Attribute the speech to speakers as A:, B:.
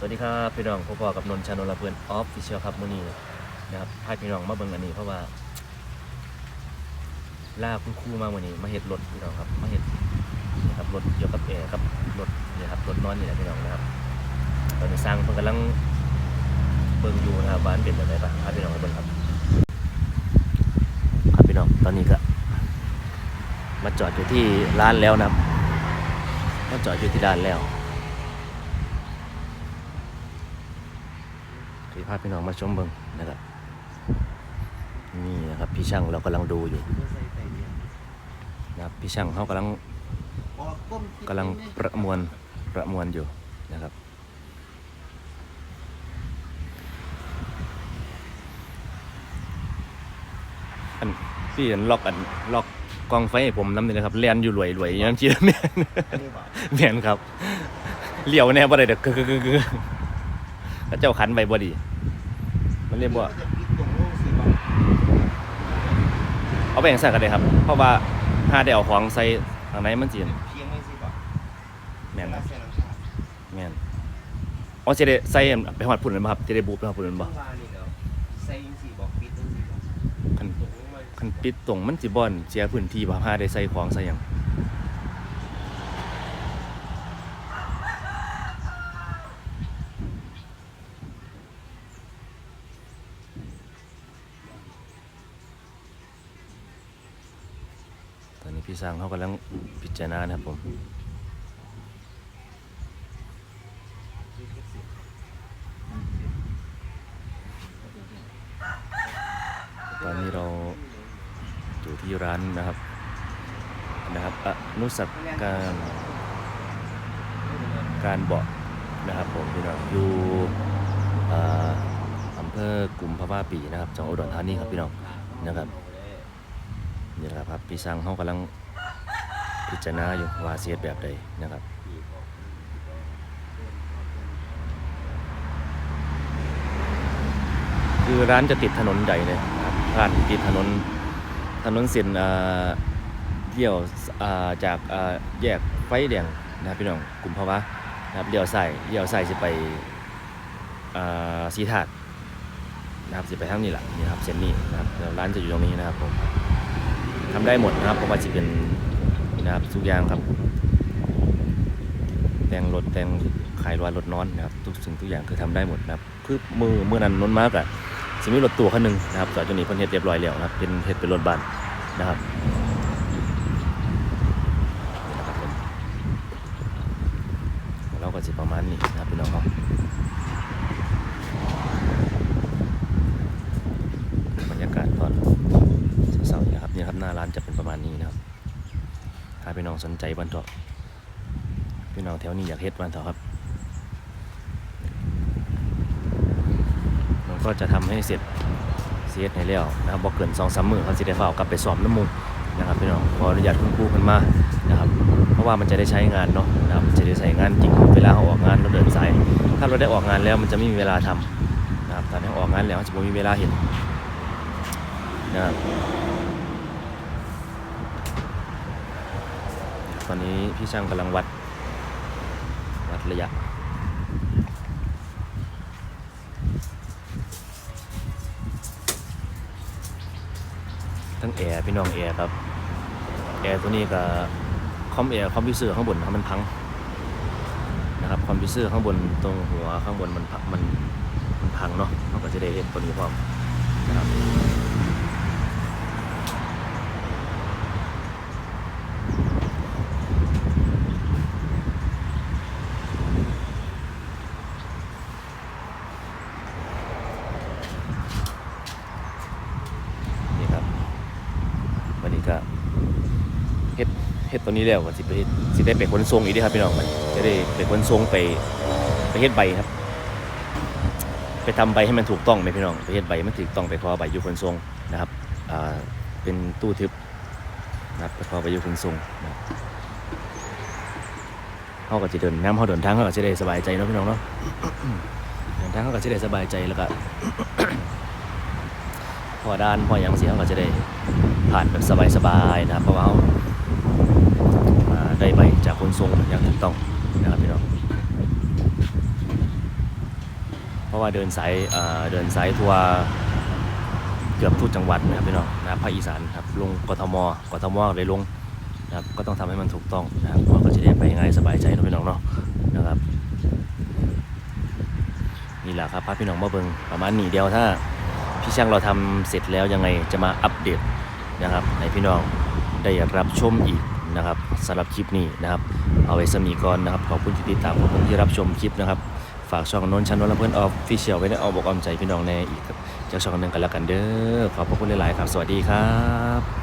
A: สวัสดีครับพี่น้องพ่อๆกับนนท์ชานนลเพื่อนออฟฟิเชียลครับมื้อนี้นะครับพาพี่น้องมาเบิ่งอันนี้เพราะว่าล่าคุณครูมาวันนี้ มาเห็ดรถพี่น้องครับมาเห็ดนี่ครับรถเกี่ยวกับแอร์ครับรถนี่ครับรถนอนนี่แหละพี่น้องนะครับตอนนี้สร้างเพิ่นกำลังเบิ่งอยู่นะครับว่านเป็นแบบไหนบ้างพาพี่น้องไปเบิ่งครับ ครับพี่น้องตอนนี้ก็ มาจอดอยู่ที่ร้านแล้วนะมาจอดอยู่ที่ร้านแล้ว ที่พาพี่น้องมาชมเบิงนะครับนี่นะครับพี่ช่างเรากำลังดูอยู่นะครับพี่ช่างเขากำลังกำลังประมวลประมวลอยู่นะครับอันพี่อันล็อกอันล็อกกองไฟให้ผมน้ำนี่นะครับเลียนอยู่รวยรวยยังเชียแม่นแม่นครับเลี้ยวแน่บ่ได้เด็กกึกกึกกึกกึกก็เจ้าขันไปบ่ดี เรียกว่าเอาไปอย่างใส่กันเลยครับ เพราะว่าถ้าได้เอาของใส่ทางไหนมันจีน
B: เพียงไม่สิบอก
A: แม่นครับ
B: ใส่น้ำชา
A: แม่นอ๋อจะได้ใส่ไปหอดปุ่นเลยบ่ครับจะได้บูบไปหอดปุ่นเลยบ่
B: เมื่อเปิดยังสี่บอก
A: คัน
B: ตกลงมา
A: คันปิดตรงมันสิบ่อนเสียพื้นที่บ่ถ้าได้ใส่ของใส่ยัง พี่สร้างเขากำลังพิจารณานะครับผมตอนนี้เราอยู่ที่ร้านนะครับนะครับอนุสักการการเบาะนะครับผมพี่น้องอยู่อำเภอกลุ่มภาวะปีนะครับจังหวัดอุดรธานีครับพี่น้องนะครับ นี่แหละครับพี่สังเขากำลังพิจารณาอยู่ว่าเสียแบบใดนะครับคือร้านจะติดถนนใหญ่เลยนะครับผ่านติดถนนถนนเส้นเอ่อเลี้ยวจากแยกไฟแดงนะครับพี่น้องกลุ่มภาวะนะครับเลี้ยวใส่เลี้ยวใส่จะไปเอ่อสีถาดนะครับจะไปทางนี้แหละนี่ครับเส้นนี้นะครับร้านจะอยู่ตรงนี้นะครับผม ทำได้หมดนะครับเพราะว่าจะเป็นนะครับทุกอย่างครับ แต่งรถแต่งขายรถรถนอนนะครับ ทุกสิ่งทุกอย่างคือทำได้หมดนะครับ คือมือมือนั้นนนมากอะสิมีรถตู้คันหนึงนะครับจอดอยู่นี่เพิ่นเฮ็ดเรียบร้อยแล้วนะครับ เป็นเฮ็ดเป็นรถบัสนะครับนี่นะครับเราก็สิประมาณนี้นะครับพี่น้องครับบรรยากาศตอนเสาร์ๆ นะครับ หน้าร้านจะเป็นประมาณนี้นะครับ ถ้าพี่น้องสนใจบันเถาะพี่น้องแถวนี้อยากเฮ็ดวันเถอะครับมันก็จะทำให้เสร็จเสียให้แล้วนะครับบอกเกินสองสามมือเขาจะได้เฝ้ากลับไปสอบน้ำมูกนะครับพี่น้องขออนุญาตคุณครูกันมานะครับเพราะว่ามันจะได้ใช้งานเนาะนะครับจะได้ใช้งานจริงเวลาเราออกงานเราเดินสายถ้าเราได้ออกงานแล้วมันจะไม่มีเวลาทำนะครับตอนนี้ออกงานแล้วจะไม่มีเวลาเห็นนะครับ ตอนนี้พี่ช่างกำลังวัด วัดระยะ ทั้งแอร์พี่น้องแอร์ครับ แอร์ตัวนี้กับคอมแอร์คอมพิวเซอร์ข้างบนครับมันพังนะครับคอมพิวเซอร์ข้างบนตรงหัวข้างบนมันพังมันมันพังเนาะเราก็จะได้เห็นตัวนี้พร้อมนะครับนี่ครับวันนี้ก็ เฮ็ดตัวนี้แล้วก็สิไปเฮ็ดสิได้ไปขนส่งอีกเด้อครับพี่น้องมันจะได้ไปขนส่งไปไปเฮ็ดใบครับ ไปทำใบให้มันถูกต้องไหมพี่น้องไปเฮ็ดใบมันถูกต้องไปขอใบอยู่ขนส่งนะครับอ่าเป็นตู้ทึบนะครับไปขอใบอยู่ขนส่งนะครับเขาก็จะเดินน้ำเขาเดินทางเขาก็จะได้สบายใจเนาะพี่น้องเนาะเดินทางเขาก็จะได้สบายใจแล้วก็พอด้านพออย่างเสียเขาก็จะได้ผ่านแบบสบายๆนะครับเพราะว่าเขาอ่าได้ใบจากขนส่งอย่างถูก ต้องนะครับพี่น้องเพราะว่าเดินสายเอ่อเดินสายทัวร์เกือบทุกจังหวัดนะครับพี่น้องนะภาคอีสานครับลงกทมกทมเลยลงนะครับก็ต้องทำให้มันถูกต้องนะครับเราก็จะได้ไปง่ายสบายใจนะพี่น้องเนาะนะครับนี่แหละครับพาพี่น้องมาเบิงประมาณนี้เดียวถ้าพี่ช่างเราทำเสร็จแล้วยังไงจะมาอัปเดตนะครับให้พี่น้องได้รับชมอีก นะครับสำหรับคลิปนี้นะครับ เอาไว้สมีก่อนนะครับ ขอบคุณที่ติดตามขอบคุณที่รับชมคลิปนะครับ ฝากช่องนนท์ชันนท์และเพื่อนออฟฟิเชียลไว้ในเอาบอกอมใจพี่น้องในอีกจากช่องหนึ่งกันแล้วกันเด้อขอบพระคุณหลาย ๆ ครับ สวัสดีครับ